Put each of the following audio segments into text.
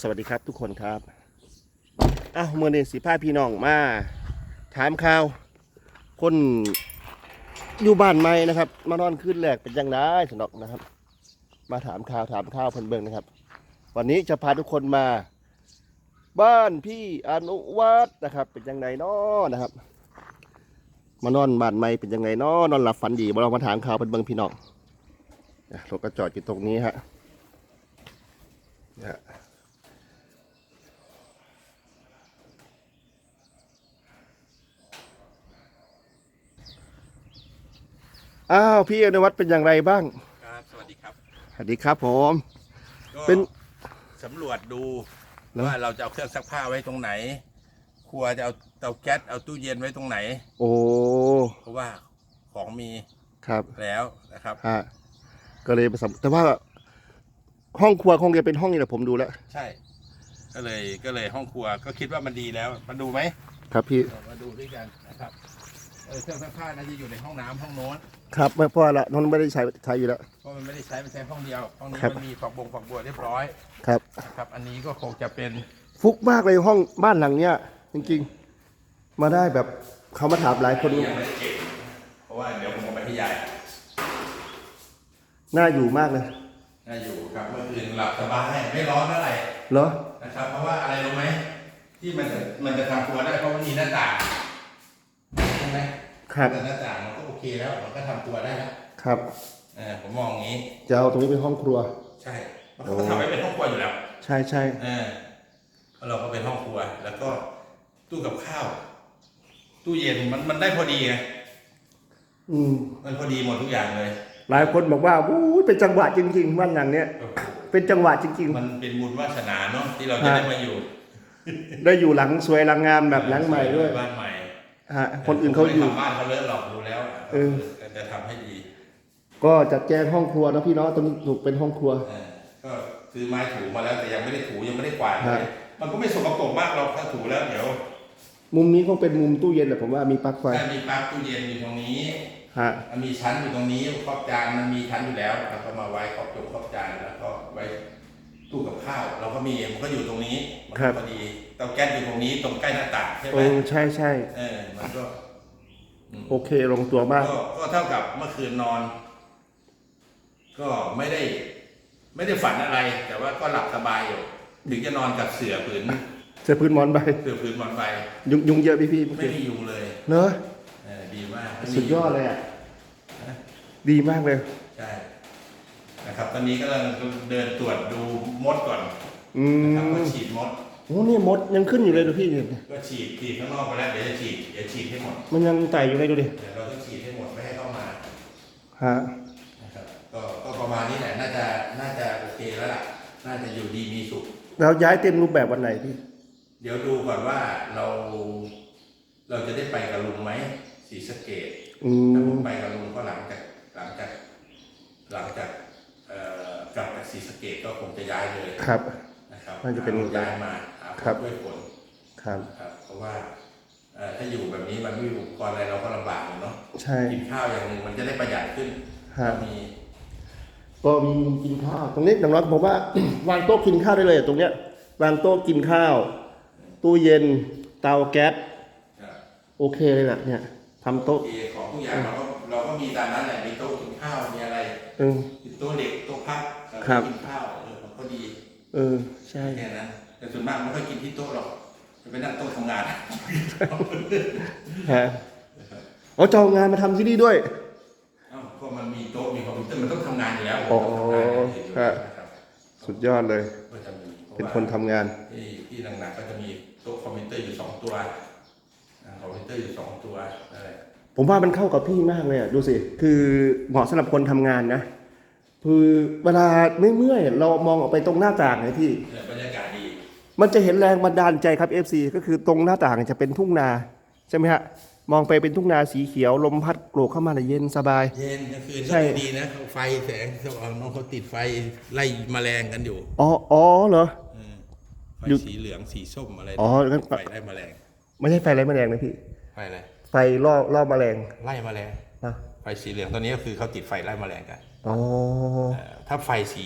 สวัสดีครับทุกคนครับอ้าวเมื่อนี้สิพาพี่น้องมาถามข่าว คนอยู่บ้านใหม่นะครับ มานอนคืนแรกเป็นยังไงสนอกนะครับ มาถามข่าวถามข่าวเพิ่นเบิ่งนะครับ วันนี้จะพาทุกคนมา บ้านพี่อนุวัฒน์นะครับ เป็นยังไงน้อนะครับ มานอนบ้านใหม่เป็นยังไงน้อนอนหลับฝันดีมาลองมาถามข่าวเพิ่นเบิ่งพี่น้องอะรถก็จอดอยู่ตรงนี้ฮะนี่ย อ้าวพี่อนุวัฒน์เป็นอย่างไรบ้างครับ สวัสดีครับ สวัสดีครับผม ก็เป็นสำรวจดูแล้วว่าเราจะเอาเครื่องซักผ้าไว้ตรงไหน ครัวจะเอาเตาแก๊สเอาตู้เย็นไว้ตรงไหน โอ้เพราะว่าของมีครับแล้วนะครับ ฮะก็เลยไปสำแต่ว่า ห้องครัวคงจะเป็นห้องนี้แหละผมดูแล้ว ใช่ ก็เลยก็เลยห้องครัวก็คิดว่ามันดีแล้ว มาดูไหมครับพี่เดี๋ยวมาดูด้วยกันนะครับเออเครื่องซักผ้าน่าจะอยู่ในห้องน้ำห้องโน้นครับไม่เพราะว่าละนนไม่ได้ใช้ใช้อยู่แล้ว เพราะมันไม่ได้ใช้มันใช้ห้องเดียวห้องนี้ครับ มันมีฝักบงฝักบัวเรียบร้อยครับ นะครับอันนี้ก็คงจะเป็นฟุกมากเลยห้องบ้านหลังเนี้ยจริงๆ มาได้แบบเขามาถามหลายคนที่ยังไม่ได้เก็บเพราะว่าเดี๋ยวผมเอาไปให้ยายน่าอยู่มากเลยน่าอยู่ครับเมื่อคืนหลับสบายไม่ร้อนเท่าไหร่ เหรอ นะครับเพราะว่าอะไรรู้ไหมที่มันจะมันจะทำครัวได้เพราะมันมีหน้าต่างใช่ไหม ครับแต่หน้าต่างมันก็โอเคแล้วมันก็ทำครัวได้แล้วครับ เออผมมองอย่างนี้ จะเอาตรงนี้เป็นห้องครัว ใช่มันก็ทำไว้เป็นห้องครัวอยู่แล้วใช่ใช่เออแล้วเราก็เป็นห้องครัว แล้วก็ตู้กับข้าว ตู้เย็นมันมันได้พอดีไงอืมมันพอดีหมดทุกอย่างเลยหลายคนบอกว่าอู้ยเป็นจังหวะจริงๆบ้านหลังเนี้ยโอ้โหเป็นจังหวะจริง มันเป็นบุญวาสนาเนาะที่เราจะฮะได้มาอยู่ๆ ได้อยู่หลังสวยหลังงามแบบหลังใหม่ด้วย บ้านใหม่ ฮะคนอื่นเขาอยู่ ไม่ทำบ้านเขาเลิกหรอกดูแล้วอะเออก็จะทำให้ดีก็จัดแจงห้องครัวนะพี่เน้องตรงนี้ถูกเป็นห้องครัว เออก็ซื้อไม้ถูมาแล้วแต่ยังไม่ได้ถูยังไม่ได้กวาดเลฮะยมันก็ไม่สกปรกมากหรอกถ้าถูแล้วเดี๋ยวมุมนี้คงเป็นมุมตู้เย็นแหละผมว่ามีปลั๊กไฟถ้ามีปลั๊กตู้เย็นอยู่ตรงนี้ ฮะมันมีชั้นอยู่ตรงนี้ครอบจานมันมีชั้นอยู่แล้วเราก็มาไว้ครอบจงครอบจานแล้วก็ไว้ตู้กับข้าว เราก็มีมันก็อยู่ตรงนี้มันก็พอดีเตาแก๊สอยู่ตรงนี้ตรงใกล้หน้าต่างใช่ไหโอ้มใช่ใช่เออมันก็โอเคลงตัวมากก็ก็เท่ากับเมื่อคืนนอน ก็ไม่ได้ ไม่ได้ฝันอะไร แต่ว่าก็หลับสบายอยู่ถึงจะนอนกับเสือผืนเสื้อพื้นหมอนใบเสือผืนหมอนใบยุงยุงเยอะพี่พี่เมื่อไม่กี้มียุงเลยเนอะเออดีมากไม่มีสุดยอดเลยอะดีมากเลยใช่นะครับ ตอนนี้กำลังเดินตรวจดูมดก่อนอืนะครับมก็ฉีดมด โอ้นี่มดยังขึ้นอยู่เลยดูพี่เนี่ยก็ฉีดฉีดข้างนอกไปแล้วเดี๋ยวจะฉีดเดี๋ยวฉีดให้หมดมันยังไต่อยู่เลยดูดิเดี๋ยวเราต้องฉีดให้หมดไม่ให้เข้ามาฮะนะครับก็ก็ประมาณนี้แหละน่าจะน่าจะโอเคแล้วล่ะน่าจะอยู่ดีมีสุข เราย้ายเต็มรูปแบบวันไหนพี่เดี๋ยวดูก่อนว่าเราเราจะได้ไปกับลุงไหมศรีสะเกดอืถ้ามผมไปกับลุงก็หลังจากหลังจากหลังจากเอ่อกลับจากศรีสะเกดก็คงจะย้ายเลยครับ นะครับน่าจะเป็นหย้ายมาหา ครับด้วยผลครับครับเพราะว่าเอ่อถ้าอยู่แบบนี้มันไม่มีอุปกรณ์อะไรเราก็ลำบากอยู่เนาะใช่กินข้าวอย่างหนึ่งมันจะได้ประหยัดขึ้นฮะก็มีก็มีกินข้าวตรงนี้อย่างน้อยผมว่าวางโต๊ะกินข้าวได้เลยอะตรงเนี้ยวางโต๊ะกินข้าว ตู้เย็นเตาแก๊สครับโอเคเลยแหละเนี่ยทำโต๊ะโอเคของทุกอย่างเราก็เราก็มีตามนั้นแหละมีโต๊ะกินข้าวมีอะไรเออมีโต๊ะเด็กโต๊ะพักแล้วก็ครับกินข้าวเออมันก็ดีเออใช่แค่นั้น แต่ส่วนมากไม่ค่อยกินที่โต๊ะหรอกจะไปนั่งโต๊ะทำงานฮะอ๋อจะเอางานมาทำที่นี่ด้วย เอ้าก็มันมีโต๊ะมีคอมพิวเตอร์มันต้องทำงานอยู่แล้วอ๋อทำงานอยู่ฮะนะครับสุดยอดเลย ก็จะมีพราะเป็นว่าคนทำงาน ที่ที่หนักๆก็จะมีโต๊ะคอมพิวเตอร์อยู่สองตัวอ่าคอมพิวเตอร์อยู่สองตัวอะไรผมว่ามันเข้ากับพี่มากเลยอะดูสิคือเหมาะสำหรับคนทำงานนะคือเวลาไม่เมื่อยๆเรามองออกไปตรงหน้าต่างเลยพี่เนี่ยบรรยากาศดี มันจะเห็นแรงบันดาลใจครับ FC ก็คือตรงหน้าต่างจะเป็นทุ่งนาใช่ไหมฮะมองไปเป็นทุ่งนาสีเขียวลมพัดโกรกเข้ามาเลยเย็นสบาย เย็นกลางคืนใช่ก็ดีนะไฟแสงสว่างน้องเขาติดไฟไล่แมลงกันอยู่อ๋ออ๋อเหรอ เออไฟอยู่สีเหลืองสีส้มอะไรอ๋องั้น ไฟไล่แมลงไม่ใช่ไฟไรแมลงนะพี่ไฟอะไรไฟล่อล่อแมลงไล่แมลงนะไฟสีเหลืองตัวนี้ก็คือเขาติดไฟไล่แมลงกันอ๋อ เอ่อถ้าไฟสี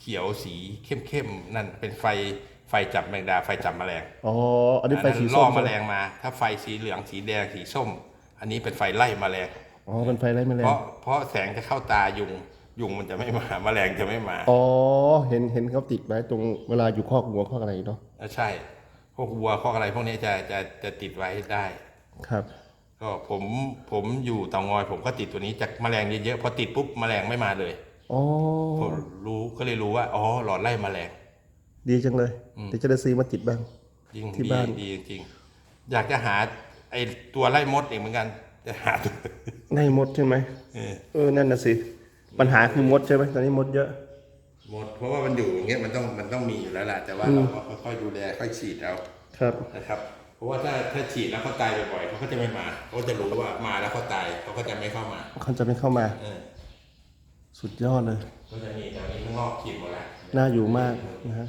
เขียวสีเข้มๆนั่นเป็นไฟ ไฟจับแมงดาไฟจับแมลงอ๋ออันนี้ไฟสีอันนั้นส้ล่อมแมลงมา ถ้าไฟสีเหลืองสีแดงสีส้ม อันนี้เป็นไฟไล่แมลงอ๋อเป็นไฟไล่แมลเพงราะเพราะแสงจะเข้าตายุงยุงมันจะไม่มาแมลงจะไม่มาอ๋อเห็นเห็นเขาติดไว้ตรงเวลาอยู่คอกวัวคอกอะไรเนาะเออใช่พวกวัวพวกอะไรพวกนี้จะจะจะติดไว้ได้ครับ ก็ผมผมอยู่เตางอย ผมก็ติดตัวนี้จากแมลงเยอะๆพอติดปุ๊บแมลงไม่มาเลยอ๋อผมรู้ก็เลยรู้ว่าอ๋อหลอดไล่แมลง ดีจังเลยเดี๋ยวจะได้ซื้อมาติดบ้าง จริงที่ดีบ้าน ดีจริง อยากจะหาไอตัวไล่มดเองเหมือนกัน จะหาตัวในมดใช่ไหมเออเออนั่นน่ะสิปัญหาคือมดใช่ไหมตอนนี้มดเยอะมด เพราะว่ามันอยู่อย่างเงี้ยมันต้องมันต้องมีอยู่แล้วแหละแต่ว่าเราก็ค่อยๆดูแลค่อยฉีดเอาครับ นะครับ เพราะว่าถ้าถ้าฉีดแล้วเขาตายบ่อยๆเขาก็จะไม่มาเขาจะรู้ว่ามาแล้วเขาตายเขาก็จะไม่เข้ามา เขาจะไม่เข้ามาเออสุดยอดเลย ก็จะมีแถวนี้ข้างนอกฉีดหมดแล้ว น่าอยู่มากนะฮะ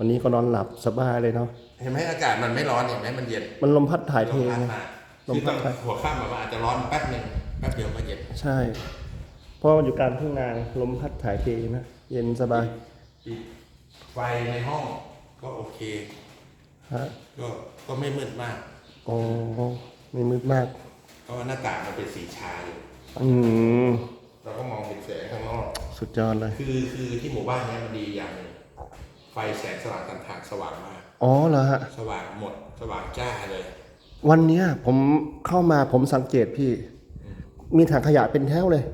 วันนี้ก็นอนหลับสบายเลยเนาะ เห็นไหมอากาศมันไม่ร้อนเห็นไหมมันเย็นมันลมพัดถ่ายเทลมพัดไง มาลมคือพัต้ดองไป หัวข้ามมาว่าอาจจะร้อนแป๊บหนึ่งแป๊บเดียวก็เย็นใช่ เพราะมันอยู่กลางทุ่งนาลมพัดถ่ายเทนะ เย็นสบายปิดไฟในห้องก็โอเค ฮะก็ก็ไม่มืดมาก โอ้ไม่มืดมาก เพราะว่าหน้าต่างมันเป็นสีชาอยู่อืม เราก็มองเห็นแสงข้างนอก สุดยอดเลย คือคือที่หมู่บ้านเนี้ยมันดีอย่างหนึ่งไฟแสงสว่างต่างๆสว่างมากอ๋อเหรอฮะสว่างหมดสว่างจ้าเลย วันเนี้ยผมเข้ามาผมสังเกตพี่ มีถังขยะเป็นแถวเลย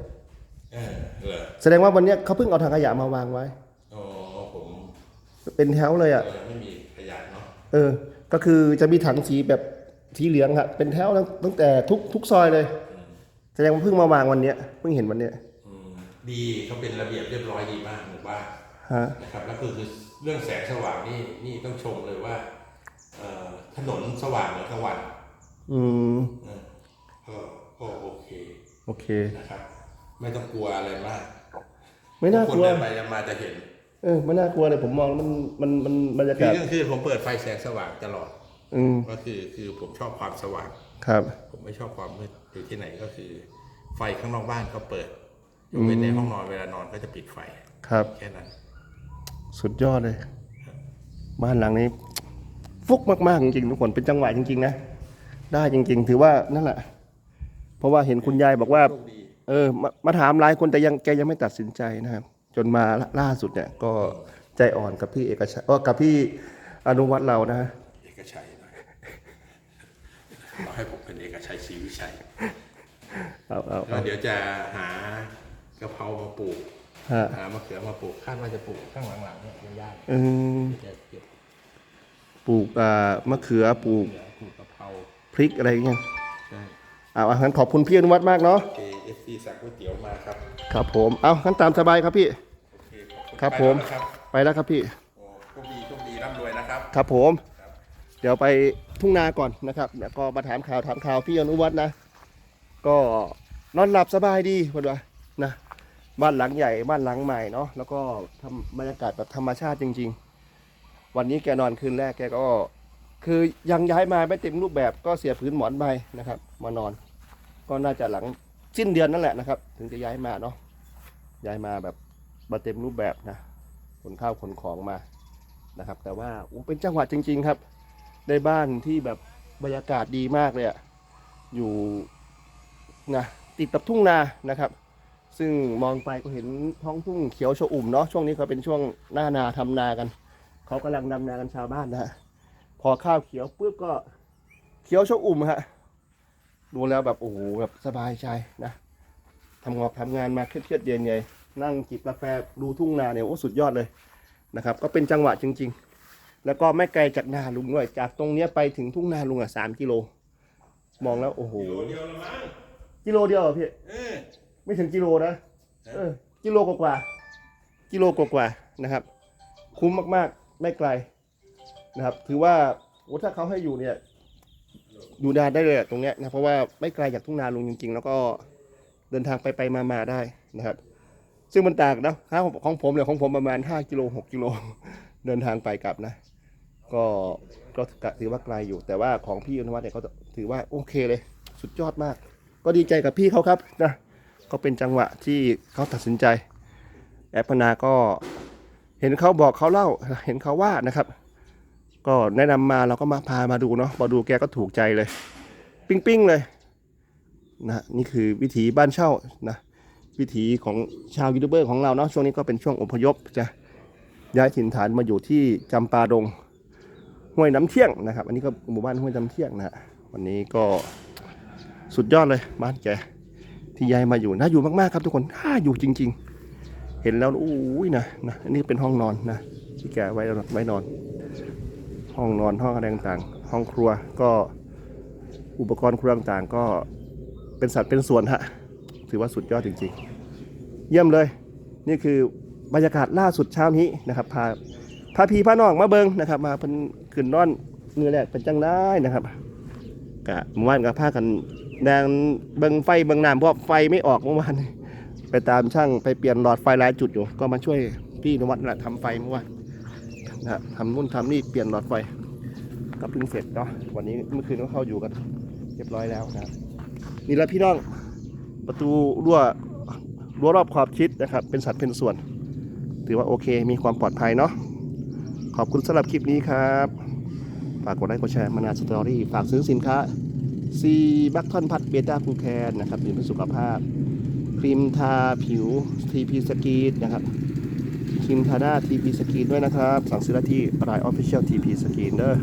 เออเหรอแสดงว่าวันเนี้ยเขาเพิ่งเอาถังขยะมาวางไว้ อ๋อผมเป็นแถวเลยอะเออไม่มีขยะเนาะเออ ก็คือจะมีถังสีแบบสีเหลืองอะเป็นแถวตั้งตั้งแต่ทุกทุกซอยเลย แสดงว่าเพิ่งมาวางวันเนี้ยเพิ่งเห็นวันเนี้ยอืมดีเขาเป็นระเบียบเรียบร้อยดีมากหมู่บ้านฮะนะครับแล้วคือคือ เรื่องแสงสว่างนี่นี่ต้องชมเลยว่าเอ่อถนนสว่างเหมือนกลางวันอืมเออก็ก็โอเค โอเคนะครับ ไม่ต้องกลัวอะไรมาก ไม่น่ากลัวคนเดินไปเดินมาจะเห็น เออไม่น่ากลัวเลยผมมองแล้วมันมันมันบรรยาคือกาศกลางคืนผมเปิดไฟแสงสว่างตลอด อืมก็คือคือผมชอบความสว่างครับ ผมไม่ชอบความมืดอยู่ที่ไหนก็คือ ไฟข้างนอกบ้านก็เปิดยกเว้นในห้องนอนเวลานอนก็จะปิดไฟครับแค่นั้น สุดยอดเลย บ้านหลังนี้ ฟุกมากๆจริงๆทุกคนเป็นจังหวะจริง ๆ นะ ได้จริง ๆ ถือว่านั่นแหละ เพราะว่าเห็นคุณยายบอกว่าโชคดีเออมามาถามหลายคนแต่ยังแกยังไม่ตัดสินใจนะครับ จนมาล่าสุดเนี่ย ก็ใจอ่อนกับพี่เอกชัยเออกับพี่อนุวัฒน์เรานะฮะเอกชัยหน่อยเราให้ผมเป็นเอกชัยศรีวิชัยเอาเอาแล้เอาวเดี๋ยวจะหากะเพรามาปลูก ฮะหามะเขือมาปลูกคาดว่าจะปลูกข้างหลังๆเนี่ยเป็นย่านเออจะเก็บปลูกอ่ามะเขือปลูกเหลือปลูกกะเพราพริกอะไรอย่างเงี้ยใช่เอาอาหารขอบคุณพี่อนุวัฒน์มากเนาะโอเคเอฟซีสั่งก๋วยเตี๋ยวมาครับครับผมเอางั้นตามสบายครับพี่ โอเคขอณครับผม ไปแล้วนะครับไปแล้วครับพี่ โอ้โชคดีโชคดีร่ำรวยนะครับ ครับผมเดี๋ยวไปทุ่งนาก่อนนะครับเดี๋ยวก็มาถามข่าวถามข่าวพี่อนุวัฒน์นะ ก็นอนหลับสบายดีพอดีนะ บ้านหลังใหญ่บ้านหลังใหม่เนาะแล้วก็ทำบรรยากาศแบบธรรมชาติจริง ๆ วันนี้แกนอนคืนแรกแกก็ คือยังย้ายมาไม่เต็มรูปแบบก็เสียพื้นหมอนใบนะครับ มานอน ก็น่าจะหลังสิ้นเดือนนั่นแหละนะครับ ถึงจะย้ายมาเนาะย้ายมาแบบมาเต็มรูปแบบนะขนข้าวขนของมานะครับ แต่ว่าอเป็นจังหวะจริง ๆครับ ได้บ้านที่แบบบรรยากาศดีมากเลยอะอยู่นะติดกับทุ่งนานะครับ ซึ่งมองไปก็เห็นท้องทุ่งเขียวชอุ่มเนาะช่วงนี้เขาเป็นช่วงหน้านาทำนากันเขากำลังดำนากันชาวบ้านนะฮะพอข้าวเขียวปุ๊บก็เขียวชอุ่มฮะดูแล้วแบบโอ้โหแบบสบายใจนะทำงอกทำงานมาเครียดๆเย็นใหญ่นั่งจิบกาแฟดูทุ่งนาเนี่ยโอ้สุดยอดเลยนะครับ ก็เป็นจังหวะจริง ๆ แล้วก็ไม่ไกลจากนาลุงด้วยจากตรงเนี้ยไปถึงทุ่งนาลุงอะสามกิโล มองแล้วโอ้โหโลเดียวละมั้งกิโลเดียวเหรอพี่เออ ไม่ถึงกิโลนะเออกิโลกว่าๆกิโลกว่าๆนะครับ คุ้มมากๆไม่ไกลนะครับ ถือว่าโอ้ถ้าเขาให้อยู่เนี่ยอยู่นานได้เลยอะตรงเนี้ยนะเพราะว่าไม่ไกลจากทุ่งนาลุงจริง ๆ แล้วก็เดินทางไปไปมามาได้นะครับ ซึ่งมันต่างนะค่าของผมเนี่ยของผมประมาณ 5กิโล6กิโลเดินทางไปกลับนะ ก็ก็ถือว่าไกลอยู่ แต่ว่าของพี่อนุวัฒน์เนี่ยเขาถือว่าโอเคเลย สุดยอดมาก ก็ดีใจกับพี่เขาครับนะ ก็เป็นจังหวะที่เขาตัดสินใจ แอปพนาก็เห็นเขาบอกเขาเล่าเห็นเขาว่านะครับ ก็แนะนำมาเราก็มาพามาดูเนาะพอดูแกก็ถูกใจเลย ปิ้งปิ้งๆเลยนะนี่คือวิถีบ้านเช่านะวิถีของชาวยูทูบเบอร์ของเราเนาะช่วงนี้ก็เป็นช่วงอพยพจะย้ายถิ่นฐานมาอยู่ที่จำปาดงห้วยน้ำเที่ยงนะครับ อันนี้ก็หมู่บ้านห้วยน้ำเที่ยงนะฮะวันนี้ก็สุดยอดเลยบ้านแก ที่ย้ายมาอยู่น่าอยู่มากๆครับทุกคนน่าอยู่จริง ๆ เห็นแล้วอู้ยนะนะอันนี้เป็นห้องนอนนะที่แกไว้ไว้นอน ห้องนอนห้องอะไรต่างๆห้องครัวก็อุปกรณ์ครัวต่างๆ ก็เป็นสัตว์เป็นส่วนฮะถือว่าสุดยอดจริง ๆ เยี่ยมเลย นี่คือบรรยากาศล่าสุดเช้านี้นะครับพาพาพีพาน้องมาเบิงนะครับ มาเพิ่นขึ้นนอนเนื้อแรกเป็นจังได้นะครับกะเมื่อวานกับพากัน แดงเบิงไฟเบิงน้ำเพราะไฟไม่ออกเมื่อวานไปตามช่างไปเปลี่ยนหลอดไฟหลายจุดอยู่ ก็มาช่วยพี่นวัดนะทำไฟเมื่อวานนะครับทำนู่นทำนี่เปลี่ยนหลอดไฟก็เพิ่งเสร็จเนาะวันนี้เมื่อคืนก็เข้าอยู่กันเรียบร้อยแล้วนะครับนี่แหละพี่น้องประตูรั้วรั้วรอบขอบชิดนะครับ เป็นสัตว์เป็นส่วน ถือว่าโอเคมีความปลอดภัยเนาะขอบคุณสำหรับคลิปนี้ครับ ฝากกดไลค์กดแชร์มานาสตอรี่ฝากซื้อสินค้า ซีบัคทอนพัดเบต้าคูแคนนะครับดื่มเพื่อสุขภาพ ครีมทาผิวทีพีสกีนนะครับ ครีมทาหน้า TP Skin ด้วยนะครับ สั่งซื้อได้ที่ราย Official TP Skin เด้อ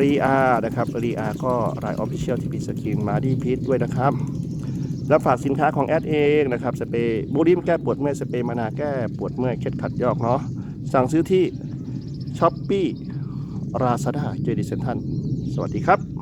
รีอานะครับรีอาก็ราย Official TP Skin มาดีพีทด้วยนะครับแล้วฝากสินค้าของแอดเองนะครับสเปรย์บูริมแก้ปวดเมื่อยสเปรย์มานาแก้ปวดเมื่อยเคล็ดขัดยอกเนาะสั่งซื้อที่ s h อ p e e ราซาด้าเจดีเซนทันสวัสดีครับ